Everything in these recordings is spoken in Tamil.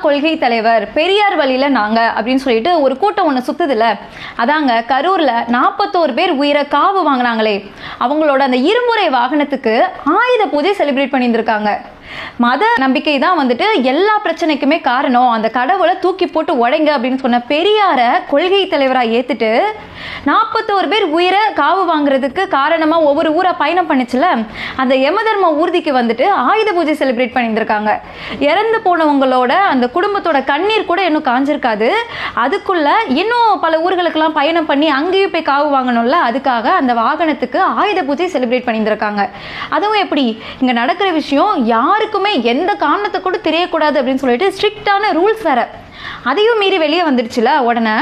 கொள்கை தலைவர் பெரியார் வழியில நாங்கள் அப்படின்னு சொல்லிட்டு ஒரு கூட்டம் ஒன்று சுத்துதுல அதாங்க கரூரில் நாற்பத்தோரு பேர் உயிரை காவு வாங்கினாங்களே. அவங்களோட அந்த இருமுறை வாகனத்துக்கு ஆயுத பூஜை செலிப்ரேட் பண்ணியிருந்திருக்காங்க. மத நம்பிக்கை தான் வந்துட்டு எல்லா பிரச்சனைக்குமே காரணம். அந்த கடவுளை தூக்கி போட்டு உடைங்க அப்படின்னு சொன்ன பெரியார கொள்கை தலைவராக ஏத்துட்டு நாற்பத்தோரு பேர் உயிரை காவு வாங்குறதுக்கு காரணமா ஒவ்வொரு ஊரா பயணம் பண்ணிச்சுல. அந்த யமதர்ம ஊர்திக்கு வந்துட்டு ஆயுத பூஜை செலிப்ரேட் பண்ணியிருந்திருக்காங்க. இறந்து போனவங்களோட அந்த குடும்பத்தோட கண்ணீர் கூட இன்னும் காஞ்சிருக்காது. அதுக்குள்ள இன்னும் பல ஊர்களுக்கெல்லாம் பயணம் பண்ணி அங்கேயும் போய் காவு வாங்கணும்ல. அதுக்காக அந்த வாகனத்துக்கு ஆயுத பூஜை செலிப்ரேட் பண்ணியிருந்திருக்காங்க. அதுவும் எப்படி? இங்க நடக்கிற விஷயம் யார் யாருக்குமே எந்த காரணத்தை கூட தெரியக்கூடாது அப்படின்னு சொல்லிட்டு ஸ்ட்ரிக்டான ரூல்ஸ் வேற. அதையும் மீறி வெளியே வந்துடுச்சுல உடனே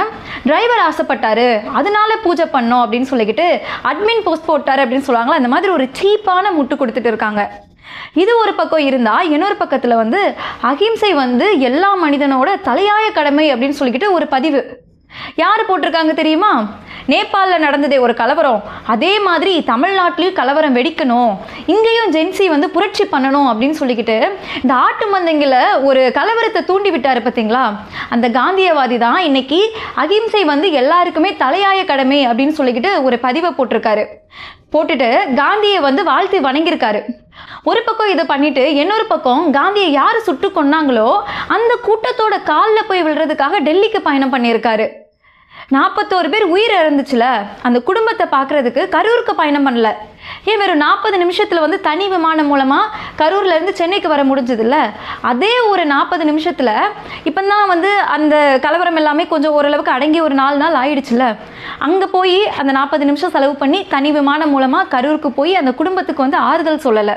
டிரைவர் ஆசைப்பட்டாரு அதனால பூஜை பண்ணோம் அப்படின்னு சொல்லிக்கிட்டு அட்மின் போஸ்ட் போட்டார் அப்படின்னு சொல்லுவாங்களா அந்த மாதிரி ஒரு சீப்பான முட்டு கொடுத்துட்டு இருக்காங்க. இது ஒரு பக்கம் இருந்தா இன்னொரு பக்கத்துல வந்து அகிம்சை வந்து எல்லா மனிதனோட தலையாய கடமை அப்படின்னு சொல்லிக்கிட்டு ஒரு பதிவு. யார் போட்டிருக்காங்க தெரியுமா? நேபாளில் நடந்ததே ஒரு கலவரம். அதே மாதிரி தமிழ்நாட்டிலையும் கலவரம் வெடிக்கணும். இங்கேயும் ஜென்சி வந்து புரட்சி பண்ணணும் அப்படின்னு சொல்லிக்கிட்டு இந்த ஆட்டு மந்தைங்களை ஒரு கலவரத்தை தூண்டி விட்டார் பார்த்தீங்களா? அந்த காந்தியவாதி தான் இன்னைக்கு அகிம்சை வந்து எல்லாருக்குமே தலையாய கடமை அப்படின்னு சொல்லிக்கிட்டு ஒரு பதிவை போட்டிருக்காரு. போட்டுட்டு காந்தியை வந்து வாழ்த்தி வணங்கியிருக்காரு. ஒரு பக்கம் இதை பண்ணிட்டு இன்னொரு பக்கம் காந்தியை யார் சுட்டு கொன்னாங்களோ அந்த கூட்டத்தோட காலில் போய் விழுறதுக்காக டெல்லிக்கு பயணம் பண்ணியிருக்காரு. நாற்பத்தோரு பேர் உயிர் இறந்துச்சுல அந்த குடும்பத்தை பார்க்குறதுக்கு கரூருக்கு பயணம் பண்ணல. ஏன் வெறும் நாற்பது நிமிஷத்தில் வந்து தனி விமானம் மூலமாக கரூர்லேருந்து சென்னைக்கு வர முடிஞ்சதுல்ல? அதே ஒரு நாற்பது நிமிஷத்தில் இப்போ தான் வந்து அந்த கலவரம் எல்லாமே கொஞ்சம் ஓரளவுக்கு அடங்கி ஒரு நாலு நாள் ஆயிடுச்சுல அங்கே போய் அந்த நாற்பது நிமிஷம் செலவு பண்ணி தனி விமானம் மூலமாக கரூருக்கு போய் அந்த குடும்பத்துக்கு வந்து ஆறுதல் சொல்லலை.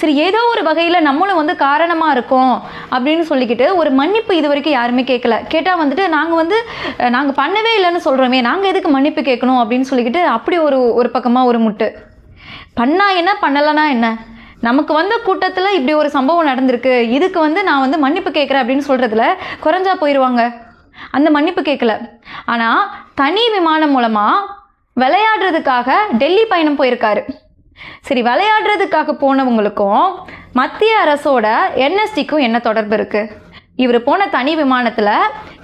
சரி ஏதோ ஒரு வகையில் நம்மளும் வந்து காரணமாக இருக்கோம் அப்படின்னு சொல்லிக்கிட்டு ஒரு மன்னிப்பு இது வரைக்கும் யாருமே கேட்கல கேட்டால் வந்துட்டு நாங்கள் வந்து நாங்கள் பண்ணவே இல்லைன்னு சொல்கிறோமே நாங்கள் எதுக்கு மன்னிப்பு கேட்கணும் அப்படின்னு சொல்லிக்கிட்டு அப்படி ஒரு ஒரு பக்கமாக ஒரு முட்டு. பண்ணா என்ன பண்ணலைன்னா என்ன? நமக்கு வந்த கூட்டத்தில் இப்படி ஒரு சம்பவம் நடந்திருக்கு. இதுக்கு வந்து நான் வந்து மன்னிப்பு கேட்குறேன் அப்படின்னு சொல்கிறதுல குறைஞ்சா போயிடுவாங்க அந்த மன்னிப்பு கேட்கல ஆனால் தனி விமானம் மூலமாக விளையாடுறதுக்காக டெல்லி பயணம் போயிருக்காரு. சரி விளையாடுறதுக்காக போனவங்களுக்கும் மத்திய அரசோட என்எஸ்டிக்கும் என்ன தொடர்பு இருக்குது இவர் போன தனி விமானத்தில்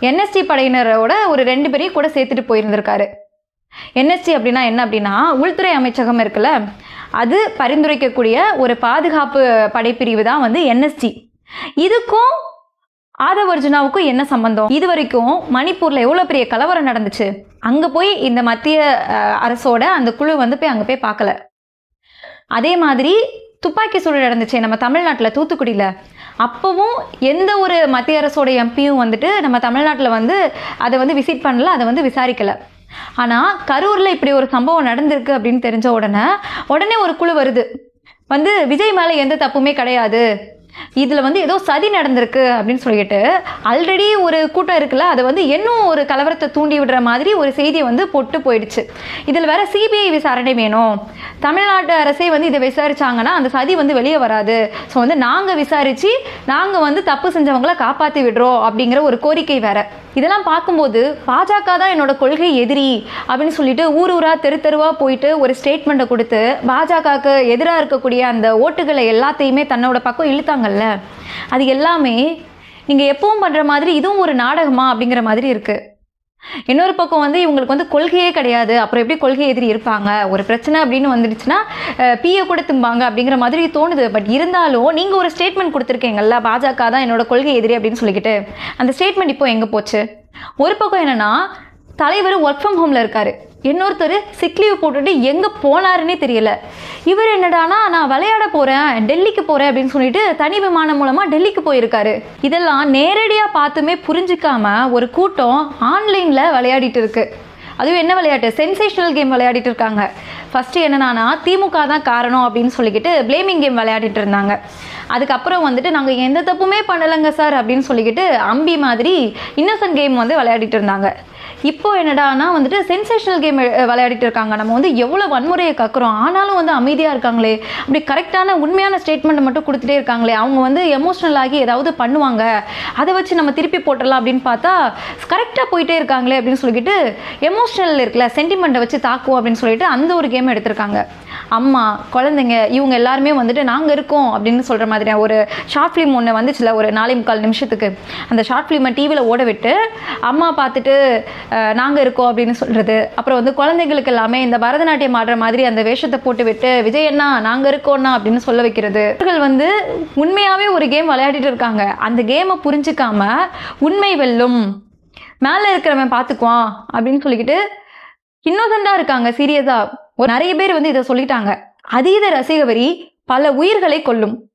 என்எஸ்டி படையினரோட ஒரு ரெண்டு பேரையும் கூட சேர்த்துட்டு போயிருந்திருக்காரு. என்எஸ்டி அப்படின்னா என்ன அப்படின்னா உள்துறை அமைச்சகம் இருக்குல்ல அது பரிந்துரைக்கக்கூடிய ஒரு பாதுகாப்பு படைப்பிரிவு தான் வந்து என்எஸ்டி இதுக்கும் ஆதவ் அர்ஜுனாவுக்கும் என்ன சம்பந்தம்? இது வரைக்கும் மணிப்பூரில் எவ்வளோ பெரிய கலவரம் நடந்துச்சு? அங்கே போய் இந்த மத்திய அரசோட அந்த குழு வந்து போய் அங்கே போய் பார்க்கல. அதே மாதிரி துப்பாக்கி சூடு நடந்துச்சு நம்ம தமிழ்நாட்டில் தூத்துக்குடியில். அப்போவும் எந்த ஒரு மத்திய அரசோட எம்பியும் வந்துட்டு நம்ம தமிழ்நாட்டில் வந்து அதை வந்து விசிட் பண்ணல அதை வந்து விசாரிக்கலை. ஆனால் கரூரில் இப்படி ஒரு சம்பவம் நடந்திருக்கு அப்படின்னு தெரிஞ்ச உடனே உடனே ஒரு குழு வருது. வந்து விஜய் மேலே எந்த தப்புமே கிடையாது. இதில் வந்து ஏதோ சதி நடந்திருக்கு அப்படின்னு சொல்லிட்டு ஆல்ரெடி ஒரு கூட்டம் இருக்குல்ல அதை வந்து இன்னும் ஒரு கலவரத்தை தூண்டி விடுற மாதிரி ஒரு செய்தியை வந்து போட்டு போயிடுச்சு. இதில் வேற சிபிஐ விசாரணை வேணும். தமிழ்நாட்டு அரசே வந்து இதை விசாரிச்சாங்கன்னா அந்த சதி வந்து வெளியே வராது. ஸோ வந்து நாங்கள் விசாரித்து நாங்கள் வந்து தப்பு செஞ்சவங்களை காப்பாற்றி விடுறோம் அப்படிங்கிற ஒரு கோரிக்கை வேற. இதெல்லாம் பார்க்கும்போது பாஜக தான் என்னோட கொள்கை எதிரி அப்படின்னு சொல்லிட்டு ஊர் ஊரா தெரு தெருவா போயிட்டு ஒரு ஸ்டேட்மெண்ட்டை கொடுத்து பாஜகவுக்கு எதிராக இருக்கக்கூடிய அந்த ஓட்டுகளை எல்லாத்தையுமே தன்னோட பக்கம் இழுத்தாங்கல்ல? அது எல்லாமே நீங்கள் எப்பவும் பண்ணுற மாதிரி இதுவும் ஒரு நாடகமா அப்படிங்கிற மாதிரி இருக்குது இன்னொரு பக்கம் வந்து இவங்களுக்கு வந்து கொள்கையே கிடையாது. அப்புறம் எப்படி கொள்கை எதிரி இருப்பாங்க? ஒரு பிரச்சனை அப்படின்னு வந்துடுச்சுன்னா பிஏ கூட திம்பாங்க அப்படிங்கிற மாதிரி தோணுது. பட் இருந்தாலும் நீங்கள் ஒரு ஸ்டேட்மெண்ட் கொடுத்துருக்கீங்கல்ல பாஜக தான் என்னோட கொள்கை எதிரி அப்படின்னு சொல்லிக்கிட்டு. அந்த ஸ்டேட்மெண்ட் இப்போ எங்கே போச்சு? ஒரு பக்கம் என்னன்னா தலைவர் ஒர்க் ஃப்ரம் ஹோமில் இருக்காரு. இன்னொருத்தர் சிக் லீவ் போட்டுட்டு எங்கே போனாருன்னே தெரியல. இவர் என்னடானா நான் விளையாட போகிறேன் டெல்லிக்கு போகிறேன் அப்படின்னு சொல்லிட்டு தனி விமானம் மூலமாக டெல்லிக்கு போயிருக்காரு. இதெல்லாம் நேரடியாக பார்த்துமே புரிஞ்சிக்காம ஒரு கூட்டம் ஆன்லைனில் விளையாடிட்டு இருக்கு. அதுவும் என்ன விளையாட்டு? சென்சேஷனல் கேம் விளையாடிட்டு இருக்காங்க. ஃபஸ்ட்டு என்னன்னா திமுக தான் காரணம் அப்படின்னு சொல்லிக்கிட்டு ப்ளேமிங் கேம் விளையாடிட்டு இருந்தாங்க. அதுக்கப்புறம் வந்துட்டு நாங்கள் எந்த தப்புமே பண்ணலைங்க சார் அப்படின்னு சொல்லிக்கிட்டு அம்பி மாதிரி இன்னசென்ட் கேம் வந்து விளையாடிட்டு இருந்தாங்க. இப்போ என்னடானா வந்துட்டு சென்சேஷனல் கேம் விளையாடிட்டு இருக்காங்க. நம்ம வந்து எவ்வளோ வன்முறையை கக்குறோம். ஆனாலும் வந்து அமைதியாக இருக்காங்களே. அப்படி கரெக்டான உண்மையான ஸ்டேட்மெண்ட் மட்டும் கொடுத்துட்டே இருக்காங்களே. அவங்க வந்து எமோஷ்னல் ஆகி ஏதாவது பண்ணுவாங்க. அதை வச்சு நம்ம திருப்பி போட்டுடலாம் அப்படின்னு பார்த்தா கரெக்டாக போயிட்டே இருக்காங்களே அப்படின்னு சொல்லிக்கிட்டு எமோஷ்னல் இருக்குல்ல சென்டிமெண்ட்டை வச்சு தாக்குவோம் அப்படின்னு சொல்லிட்டு அந்த ஒரு கேம் எடுத்திருக்காங்க. அம்மா குழந்தைங்க இவங்க எல்லாருமே வந்துட்டு நாங்கள் இருக்கோம் அப்படின்னு சொல்கிற மாதிரி ஒரு ஷார்ட் ஃபிலிம் ஒன்று வந்துச்சுல ஒரு நாலே முக்கால் நிமிஷத்துக்கு. அந்த ஷார்ட் ஃபிலிமை டிவியில் ஓட விட்டு அம்மா பார்த்துட்டு நாங்கள் இருக்கோம் அப்படின்னு சொல்கிறது அப்புறம் வந்து குழந்தைங்களுக்கு எல்லாமே இந்த பரதநாட்டியம் ஆடுற மாதிரி அந்த வேஷத்தை போட்டு விட்டு விஜய் அண்ணா நாங்கள் இருக்கோம்னா அப்படின்னு சொல்ல வைக்கிறது. அவர்கள் வந்து உண்மையாகவே ஒரு கேம் விளையாடிட்டு இருக்காங்க. அந்த கேமை புரிஞ்சுக்காம உண்மை வெல்லும். மேலே இருக்கிறவன் பார்த்துக்குவான் அப்படின்னு சொல்லிக்கிட்டு இன்னோசண்டாக இருக்காங்க சீரியஸாக நிறைய பேர் வந்து இதை சொல்லிட்டாங்க. அதீத ரசிக வரி பல உயிர்களை கொல்லும்.